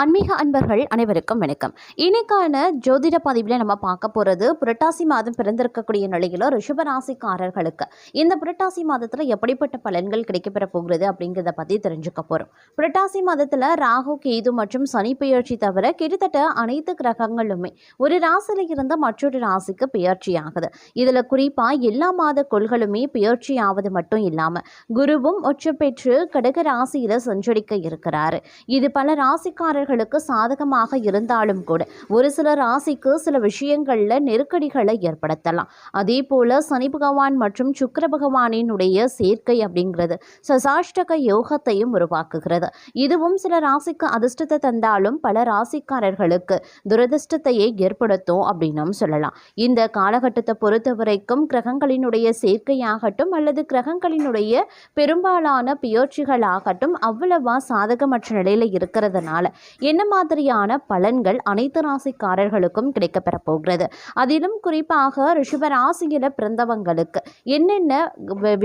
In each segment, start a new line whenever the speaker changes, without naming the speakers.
ஆன்மீக அன்பர்கள் அனைவருக்கும் வணக்கம். இன்னைக்கான ஜோதிட பதிவில் நம்ம பார்க்க போகிறது புரட்டாசி மாதம் பிறந்திருக்கக்கூடிய நிலையில் ரிஷபராசிக்காரர்களுக்கு. இந்த புரட்டாசி மாதத்தில் எப்படிப்பட்ட பலன்கள் கிடைக்கப்பெற போகிறது அப்படிங்கிறத பற்றி தெரிஞ்சுக்க போகிறோம் புரட்டாசி மாதத்தில் ராகு கேது மற்றும் சனி பெயர்ச்சி தவிர கிட்டத்தட்ட அனைத்து கிரகங்களுமே ஒரு ராசியில் இருந்து மற்றொரு ராசிக்கு பெயர்ச்சி ஆகுது. இதில் குறிப்பாக எல்லா மாத கொள்களுமே பெயர்ச்சி ஆவது மட்டும் இல்லாமல் குருவும் ஒற்று பெற்று கடக ராசியில் சஞ்சரிக்க இருக்கிறாரு. இது பல ராசிக்காரர் ராசிக்காரர்களுக்கு சாதகமாக இருந்தாலும் கூட ஒரு சில ராசிக்கு சில விஷயங்களில் நெருக்கடிகளை ஏற்படுத்தலாம். அதே போல் சனி பகவான் மற்றும் சுக்கர பகவானினுடைய சேர்க்கை அப்படிங்கிறது சசாஷ்டக யோகத்தையும் உருவாக்குகிறது. இதுவும் சில ராசிக்கு அதிர்ஷ்டத்தை தந்தாலும் பல ராசிக்காரர்களுக்கு துரதிர்ஷ்டத்தையே ஏற்படுத்தும் அப்படின்னும் சொல்லலாம். இந்த காலகட்டத்தை பொறுத்த வரைக்கும் கிரகங்களினுடைய சேர்க்கையாகட்டும் அல்லது கிரகங்களினுடைய பெரும்பாலான பெயர்ச்சிகளாகட்டும் அவ்வளவா சாதகமற்ற நிலையில் இருக்கிறதுனால என்ன மாதிரியான பலன்கள் அனைத்து ராசிக்காரர்களுக்கும் கிடைக்கப்பெற போகிறது? அதிலும் குறிப்பாக ரிஷப ராசியில் பிறந்தவங்களுக்கு என்னென்ன வ-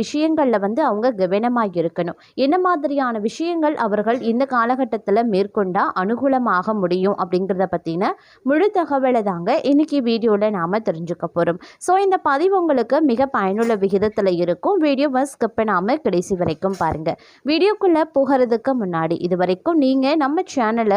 வந்து அவங்க கவனமாக இருக்கணும்? என்ன மாதிரியான விஷயங்கள் அவர்கள் இந்த காலகட்டத்தில் மேற்கொண்டால் அனுகூலமாக முடியும் அப்படிங்கிறத பற்றின முழு தகவலை தாங்க இன்னைக்கு வீடியோவில் நாம் தெரிஞ்சுக்க போகிறோம் ஸோ இந்த பதிவு உங்களுக்கு மிக பயனுள்ள விகிதத்தில் இருக்கும். வீடியோவை ஸ்கிப் பண்ணாமல் கடைசி வரைக்கும் பாருங்கள் வீடியோக்குள்ளே போகிறதுக்கு முன்னாடி இது வரைக்கும் நீங்கள் நம்ம சேனலை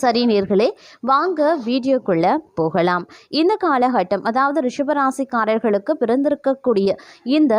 சரி நேர்களே வாங்க வீடியோக்குள்ளே போகலாம். இந்த காலகட்டம் அதாவது ரிஷபராசிக்காரர்களுக்கு பிறந்திருக்கக்கூடிய இந்த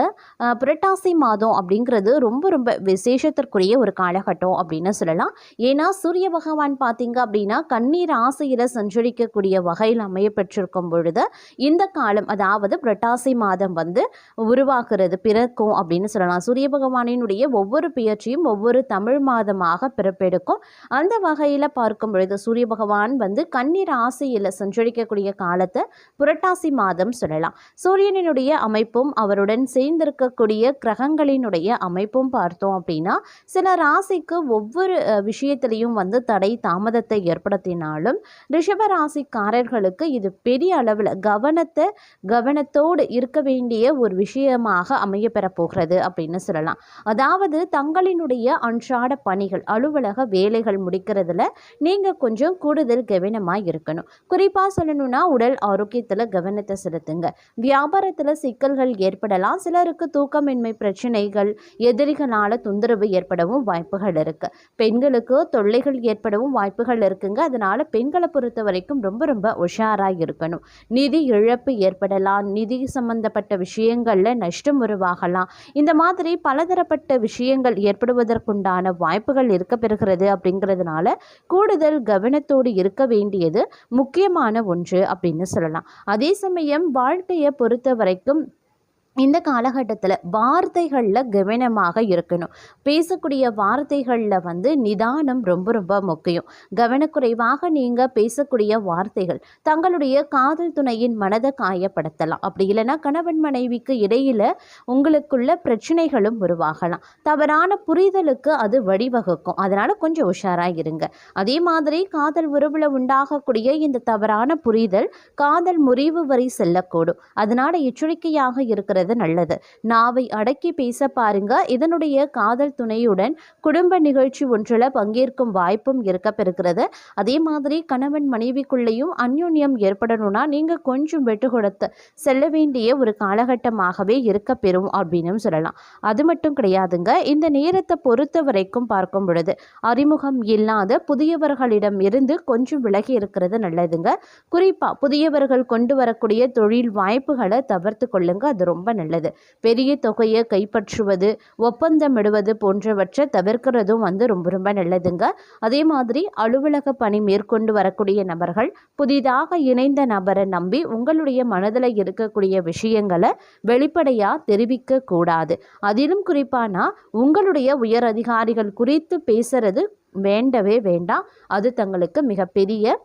புரட்டாசி மாதம் அப்படிங்கிறது ரொம்ப ரொம்ப விசேஷத்திற்குரிய ஒரு காலகட்டம் அப்படின்னு சொல்லலாம். ஏன்னா சூரிய பகவான் பார்த்திங்க அப்படின்னா கண்ணீர் ஆசையில் சஞ்சரிக்கக்கூடிய வகையில் அமைய பெற்றிருக்கும் பொழுது இந்த காலம் அதாவது புரட்டாசி மாதம் வந்து உருவாகிறது பிறக்கும் அப்படின்னு சொல்லலாம். சூரிய பகவானினுடைய ஒவ்வொரு பெயர்ச்சியும் ஒவ்வொரு தமிழ் மாதமாக பிறப்பெடுக்கும். அந்த வகையில் பார்க்கும் பொழுது சூரிய பகவான் வந்து கண்ணீர் ராசியில் சஞ்சரிக்கக்கூடிய காலத்தை புரட்டாசி மாதம் சொல்லலாம். சூரியனினுடைய அமைப்பும் அவருடன் சேர்ந்திருக்கக்கூடிய கிரகங்களினுடைய அமைப்பும் பார்த்தோம் அப்படின்னா சில ராசிக்கு ஒவ்வொரு விஷயத்திலையும் வந்து தடை தாமதத்தை ஏற்படுத்தினாலும் ரிஷப ராசிக்காரர்களுக்கு இது பெரிய அளவில் கவனத்தை கவனத்தோடு இருக்க வேண்டிய ஒரு விஷயமாக அமைய போகிறது அப்படின்னு சொல்லலாம். அதாவது தங்களினுடைய அன்றாட பணிகள் அலுவலக வேலைகள் முடிக்கிறதுல நீங்கள் கொஞ்சம் கூடுதல் கவனமாக இருக்கணும். குறிப்பாக சொல்லணும்னா உடல் ஆரோக்கியத்தில் கவனத்தை செலுத்துங்க. வியாபாரத்தில் சிக்கல்கள் ஏற்படலாம். சிலருக்கு தூக்கமின்மை பிரச்சனைகள் எதிரிகளால் தொந்தரவு ஏற்படவும் வாய்ப்புகள் இருக்கு. பெண்களுக்கு தொல்லைகள் ஏற்படவும் வாய்ப்புகள் இருக்குங்க. அதனால் பெண்களை பொறுத்த வரைக்கும் ரொம்ப ரொம்ப உஷாராக இருக்கணும். நிதி இழப்பு ஏற்படலாம். நிதி சம்பந்தப்பட்ட விஷயங்களில் நஷ்டம் உருவாகலாம். இந்த மாதிரி பலதரப்பட்ட விஷயங்கள் ஏற்படுவதற்குண்டான வாய்ப்புகள் இருக்க பெறுகிறது அப்படிங்கிறதுனால கூட கூடுதல் கவனத்தோடு இருக்க வேண்டியது முக்கியமான ஒன்று அப்படின்னு சொல்லலாம். அதே சமயம் வாழ்க்கையை பொறுத்த வரைக்கும் இந்த காலகட்டத்தில் வார்த்தைகளில் கவனமாக இருக்கணும். பேசக்கூடிய வார்த்தைகளில் வந்து நிதானம் ரொம்ப ரொம்ப முக்கியம். கவனக்குறைவாக நீங்கள் பேசக்கூடிய வார்த்தைகள் தங்களுடைய காதல் துணையின் மனதை காயப்படுத்தலாம். அப்படி இல்லைன்னா கணவன் மனைவிக்கு இடையில் உங்களுக்குள்ள பிரச்சனைகளும் உருவாகலாம். தவறான புரிதலுக்கு அது வழிவகுக்கும். அதனால் கொஞ்சம் உஷாராக இருங்க. அதே மாதிரி காதல் உறவில் உண்டாகக்கூடிய இந்த தவறான புரிதல் காதல் முறிவு வரை செல்லக்கூடும். அதனால் எச்சரிக்கையாக இருக்கிறது நல்லது. நாவை அடக்கி பேச பாருங்க. இதனுடைய காதல் துணையுடன் குடும்ப நிகழ்ச்சி ஒன்றில் பங்கேற்கும் வாய்ப்பும் இருக்க பெறுகிறது அதே மாதிரி கணவன் மனைவிக்குள்ளேயும் அந்யோன்யம் ஏற்படணும்னா நீங்கள் கொஞ்சம் விட்டு கொடுத்து செல்ல வேண்டிய ஒரு காலகட்டமாகவே இருக்க பெறும் அப்படின்னு சொல்லலாம். அது மட்டும் கிடையாதுங்க. இந்த நேரத்தை பொறுத்த வரைக்கும் பார்க்கும் பொழுது அறிமுகம் இல்லாத புதியவர்களிடம் இருந்து கொஞ்சம் விலகி இருக்கிறது நல்லதுங்க. குறிப்பாக புதியவர்கள் கொண்டு வரக்கூடிய தொழில் வாய்ப்புகளை தவிர்த்து கொள்ளுங்க. அது ரொம்ப நல்லது. பெரிய தொகையை கைப்பற்றுவது ஒப்பந்தமிடுவது போன்றவற்றை தவிர்க்கிறதும் வந்து ரொம்ப ரொம்ப நல்லதுங்க. அதே மாதிரி அலுவலக பணி மேற்கொண்டு வரக்கூடிய நபர்கள் புதிதாக இணைந்த நபரை நம்பி உங்களுடைய மனதில் இருக்கக்கூடிய விஷயங்களை வெளிப்படையாக தெரிவிக்க கூடாது அதிலும் குறிப்பானா உங்களுடைய உயர் அதிகாரிகள் குறித்து பேசுறது வேண்டவே வேண்டாம். அது தங்களுக்கு மிகப்பெரிய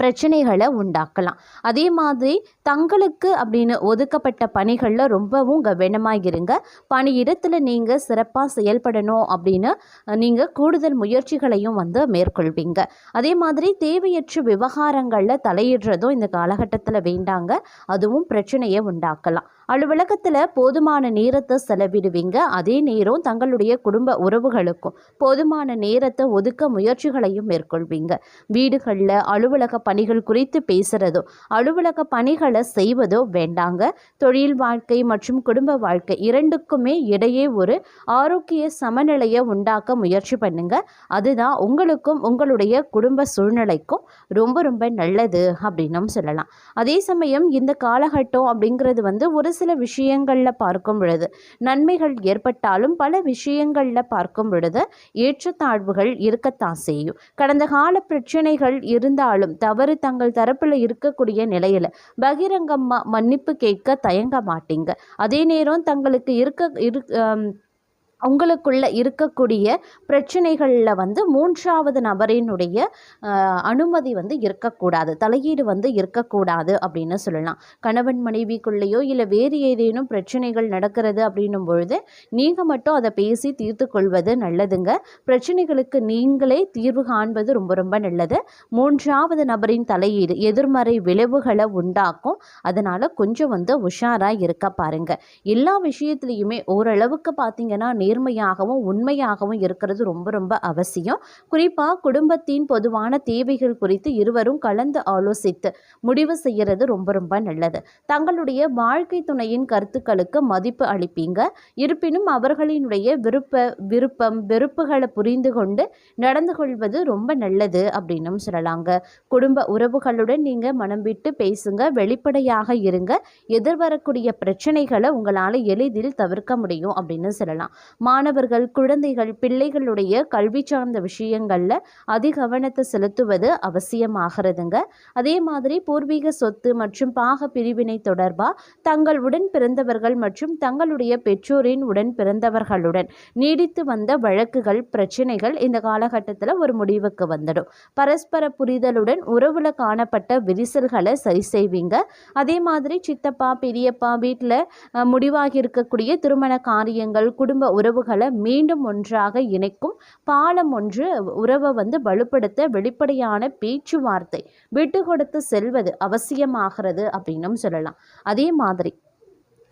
பிரச்சனைகளை உண்டாக்கலாம். அதே மாதிரி தங்களுக்கு அப்படின்னு ஒதுக்கப்பட்ட பணிகளில் ரொம்பவும் கவனமாக இருங்க பணியிடத்தில் நீங்கள் சிறப்பாக செயல்படணும் அப்படின்னு நீங்கள் கூடுதல் முயற்சிகளையும் வந்து மேற்கொள்வீங்க. அதே மாதிரி தேவையற்ற விவகாரங்களில் தலையிடுறதும் இந்த காலகட்டத்தில் வேண்டாங்க. அதுவும் பிரச்சனையை உண்டாக்கலாம். அலுவலகத்தில் போதுமான நேரத்தை செலவிடுவீங்க. அதே நேரம் தங்களுடைய குடும்ப உறவுகளுக்கும் போதுமான நேரத்தை ஒதுக்க முயற்சிகளையும் மேற்கொள்வீங்க. வீடுகளில் அலுவலக பணிகள் குறித்து பேசுகிறதோ அலுவலக பணிகளை செய்வதோ வேண்டாங்க. தொழில் வாழ்க்கை மற்றும் குடும்ப வாழ்க்கை இரண்டுக்குமே இடையே ஒரு ஆரோக்கிய சமநிலையை உண்டாக்க முயற்சி பண்ணுங்க. அதுதான் உங்களுக்கும் உங்களுடைய குடும்ப சூழ்நிலைக்கும் ரொம்ப ரொம்ப நல்லது அப்படின்னும் சொல்லலாம். அதே சமயம் இந்த காலகட்டம் அப்படிங்கிறது வந்து ஒரு சில விஷயங்களில் பார்க்கும் பொழுது நன்மைகள் ஏற்பட்டாலும் பல விஷயங்களில் பார்க்கும் பொழுது ஏற்றத்தாழ்வுகள் இருக்கத்தான் செய்யும். கடந்த கால பிரச்சனைகள் இருந்தாலும் தவறு தங்கள் தரப்பில் இருக்கக்கூடிய நிலையில் பகிரங்கமாக மன்னிப்பு கேட்க தயங்க மாட்டீங்க. அதே நேரம் தங்களுக்கு இருக்க இரு உங்களுக்குள்ள இருக்கக்கூடிய பிரச்சனைகளில் வந்து மூன்றாவது நபரினுடைய அனுமதி வந்து இருக்கக்கூடாது. தலையீடு வந்து இருக்கக்கூடாது அப்படின்னு சொல்லலாம். கணவன் மனைவிக்குள்ளேயோ இல்லை வேறு ஏதேனும் பிரச்சனைகள் நடக்கிறது அப்படின்னும் பொழுது நீங்கள் மட்டும் அதை பேசி தீர்த்து கொள்வது நல்லதுங்க. பிரச்சனைகளுக்கு நீங்களே தீர்வு காண்பது ரொம்ப ரொம்ப நல்லது. மூன்றாவது நபரின் தலையீடு எதிர்மறை விளைவுகளை உண்டாக்கும். அதனால் கொஞ்சம் வந்து உஷாராக இருக்க பாருங்கள் எல்லா விஷயத்துலையுமே ஓரளவுக்கு பார்த்தீங்கன்னா நேர்மையாகவும் உண்மையாகவும் இருக்கிறது ரொம்ப ரொம்ப அவசியம். குறிப்பாக குடும்பத்தின் பொதுவான தேவைகள் குறித்து இருவரும் கலந்து ஆலோசித்து முடிவு செய்கிறது ரொம்ப ரொம்ப நல்லது. தங்களுடைய வாழ்க்கை துணையின் கருத்துக்களுக்கு மதிப்பு அளிப்பீங்க. இருப்பினும் அவர்களினுடைய விருப்ப விருப்பம் வெறுப்புகளை புரிந்து கொண்டு நடந்து கொள்வது ரொம்ப நல்லது அப்படின்னும் சொல்லலாங்க. குடும்ப உறவுகளுடன் நீங்கள் மனம் விட்டு பேசுங்க வெளிப்படையாக இருங்க. எதிர்வரக்கூடிய பிரச்சனைகளை உங்களால் எளிதில் தவிர்க்க முடியும் அப்படின்னு சொல்லலாம். மாணவர்கள் குழந்தைகள் பிள்ளைகளுடைய கல்வி சார்ந்த விஷயங்களில் அதிக கவனத்தை செலுத்துவது அவசியமாகிறதுங்க. அதே மாதிரி பூர்வீக சொத்து மற்றும் பாக பிரிவினை தொடர்பாக தங்கள் உடன் பிறந்தவர்கள் மற்றும் தங்களுடைய பெற்றோரின் உடன் பிறந்தவர்களுடன் நீடித்து வந்த வழக்குகள் பிரச்சனைகள் இந்த காலகட்டத்தில் ஒரு முடிவுக்கு வந்துடும். பரஸ்பர புரிதலுடன் உறவுல காணப்பட்ட விரிசல்களை சரி செய்வீங்க. அதே மாதிரி சித்தப்பா பெரியப்பா வீட்டில் முடிவாகி இருக்கக்கூடிய திருமண காரியங்கள் குடும்ப உறவுகளை மீண்டும் ஒன்றாக இணைக்கும் பாலம் ஒன்று உறவை வந்து வலுப்படுத்த வெளிப்படையான பேச்சுவார்த்தை விட்டு கொடுத்து செல்வது அவசியமாகிறது அப்படின்னும் சொல்லலாம். அதே மாதிரி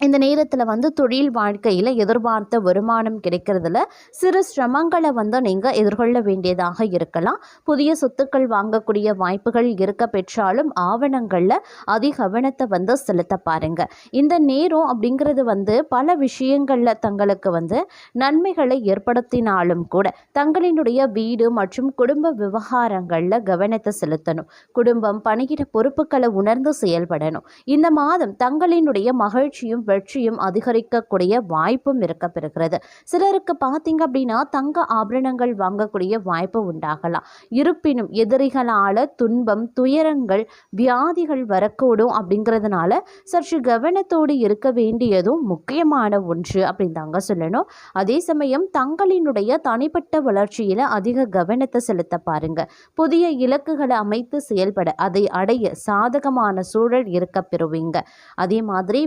இந்த நேரத்தில் வந்து தொழில் வாழ்க்கையில் எதிர்பார்த்த வருமானம் கிடைக்கிறதுல சிறு சிரமங்களை வந்து நீங்கள் எதிர்கொள்ள வேண்டியதாக இருக்கலாம். புதிய சொத்துக்கள் வாங்கக்கூடிய வாய்ப்புகள் இருக்க பெற்றாலும் ஆவணங்களில் அதிக கவனத்தை வந்து செலுத்த பாருங்கள் இந்த நேரம் அப்படிங்கிறது வந்து பல விஷயங்களில் தங்களுக்கு வந்து நன்மைகளை ஏற்படுத்தினாலும் கூட தங்களினுடைய வீடு மற்றும் குடும்ப விவகாரங்களில் கவனத்தை செலுத்தணும். குடும்பம் பணியிட பொறுப்புகளை உணர்ந்து செயல்படணும். இந்த மாதம் தங்களினுடைய மகிழ்ச்சியும் வெற்றியும் அதிகரிக்கக்கூடிய வாய்ப்பும் இருக்கப்பெறுகிறது. சிலருக்கு பார்த்தீங்க அப்படின்னா தங்க ஆபரணங்கள் வாங்கக்கூடிய வாய்ப்பு உண்டாகலாம். இருப்பினும் எதிரிகளால் துன்பம் துயரங்கள் வியாதிகள் வரக்கூடும் அப்படிங்கிறதுனால சற்று கவனத்தோடு இருக்க வேண்டியதும் முக்கியமான ஒன்று அப்படின்னு தாங்க சொல்லணும். அதே சமயம் தங்களினுடைய தனிப்பட்ட வளர்ச்சியில் அதிக கவனத்தை செலுத்த பாருங்க. புதிய இலக்குகளை அமைத்து செயல்பட அதை அடைய சாதகமான சூழல் இருக்க பெறுவீங்க அதே மாதிரி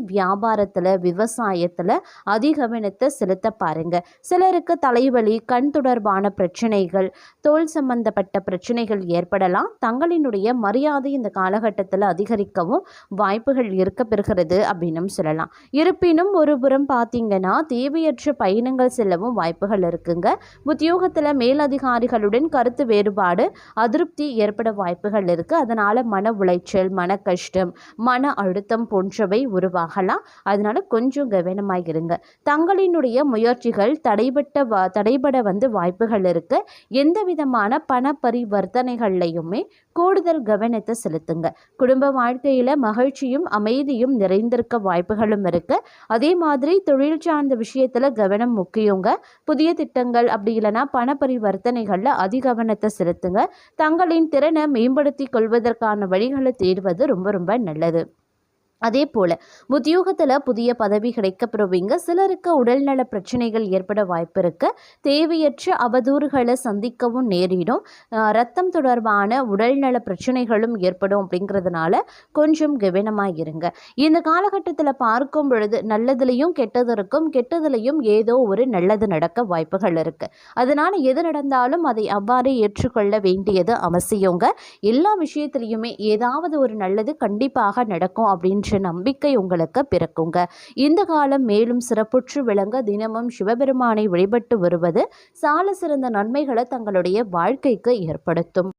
வியாபாரத்தில் விவசாயத்தில் அதிக கவனத்தை செலுத்த பாருங்க. சிலருக்கு தலைவலி கண் தொடர்பான பிரச்சனைகள் தோல் சம்பந்தப்பட்ட பிரச்சனைகள் ஏற்படலாம். தங்களினுடைய மரியாதை இந்த காலகட்டத்தில் அதிகரிக்கவும் வாய்ப்புகள் இருக்க பெறுகிறது அப்படின்னும் சொல்லலாம். இருப்பினும் ஒரு புறம் பார்த்தீங்கன்னா தேவையற்ற பயணங்கள் செல்லவும் வாய்ப்புகள் இருக்குங்க. உத்தியோகத்தில் மேலதிகாரிகளுடன் கருத்து வேறுபாடு அதிருப்தி ஏற்பட வாய்ப்புகள் இருக்குது அதனால் மன உளைச்சல் மன கஷ்டம் மன அழுத்தம் போன்றவை உருவாகலாம். அதனால கொஞ்சம் கவனமாக இருங்க. தங்களினுடைய முயற்சிகள் தடைபட்ட வா தடைபட வந்து வாய்ப்புகள் இருக்குது எந்த விதமான பண பரிவர்த்தனைகள்லையுமே கூடுதல் கவனத்தை செலுத்துங்க. குடும்ப வாழ்க்கையில் மகிழ்ச்சியும் அமைதியும் நிறைந்திருக்க வாய்ப்புகளும் இருக்குது அதே மாதிரி தொழில் சார்ந்த விஷயத்தில் கவனம் முக்கியங்க. புதிய திட்டங்கள் அப்படி இல்லைன்னா பண பரிவர்த்தனைகளில் அதிக கவனத்தை செலுத்துங்க. தங்களின் திறனை மேம்படுத்தி கொள்வதற்கான வழிகளை தேடுவது ரொம்ப ரொம்ப நல்லது. அதே போல் உத்தியோகத்தில் புதிய பதவி கிடைக்கப்பெறுவீங்க சிலருக்கு உடல்நல பிரச்சனைகள் ஏற்பட வாய்ப்பு இருக்கு. தேவையற்ற அவதூறுகளை சந்திக்கவும் நேரிடும். ரத்தம் தொடர்பான உடல்நல பிரச்சனைகளும் ஏற்படும் அப்படிங்கிறதுனால கொஞ்சம் கவனமாக இருங்க. இந்த காலகட்டத்தில் பார்க்கும் பொழுது நல்லதுலேயும் கெட்டது இருக்கும். கெட்டதுலேயும் ஏதோ ஒரு நல்லது நடக்க வாய்ப்புகள் இருக்கு. அதனால எது நடந்தாலும் அதை அவ்வாறு ஏற்றுக்கொள்ள வேண்டியது அவசியங்க. எல்லா விஷயத்துலையுமே ஏதாவது ஒரு நல்லது கண்டிப்பாக நடக்கும் என்ற நம்பிக்கை உங்களுக்கு பிறக்குங்க. இந்த காலம் மேலும் சிறப்புற்று விளங்க தினமும் சிவபெருமானை வழிபட்டு வருவது சால சிறந்த நன்மைகளை தங்களுடைய வாழ்க்கைக்கு ஏற்படுத்தும்.